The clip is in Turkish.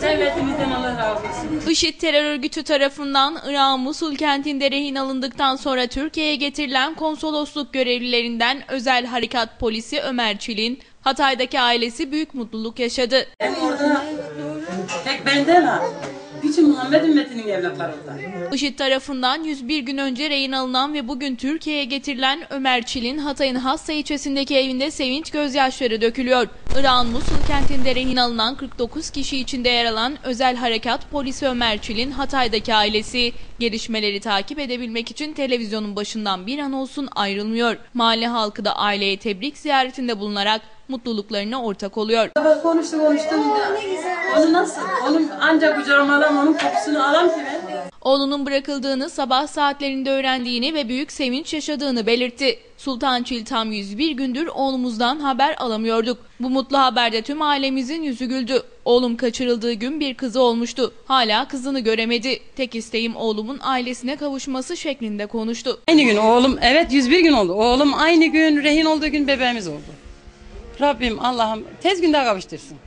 Devletimizden Allah razı olsun. IŞİD terör örgütü tarafından Irak'ın Musul kentinde rehin alındıktan sonra Türkiye'ye getirilen konsolosluk görevlilerinden özel harekat polisi Ömer Çilin, Hatay'daki ailesi büyük mutluluk yaşadı. Hem orada tek benden ha. Bütün Muhammed ümmetinin evlatları orada. IŞİD tarafından 101 gün önce rehin alınan ve bugün Türkiye'ye getirilen Ömer Çilin, Hatay'ın Hassa ilçesindeki evinde sevinç gözyaşları dökülüyor. Irak'ın Musul kentinde rehin alınan 49 kişi içinde yer alan özel harekat polisi Ömer Çilin, Hatay'daki ailesi gelişmeleri takip edebilmek için televizyonun başından bir an olsun ayrılmıyor. Mahalle halkı da aileye tebrik ziyaretinde bulunarak mutluluklarına ortak oluyor. Sabah konuştu konuştum. Onu nasıl? Onun ancak kucağıma onun kokusunu alam ki ben. Oğlunun bırakıldığını sabah saatlerinde öğrendiğini ve büyük sevinç yaşadığını belirtti. Sultan Çil tam 101 gündür oğlumuzdan haber alamıyorduk. Bu mutlu haberde tüm ailemizin yüzü güldü. Oğlum kaçırıldığı gün bir kızı olmuştu. Hala kızını göremedi. Tek isteğim oğlumun ailesine kavuşması şeklinde konuştu. Aynı gün oğlum, evet 101 gün oldu. Oğlum aynı gün, rehin olduğu gün bebeğimiz oldu. Rabbim Allah'ım tez günde kavuştursun.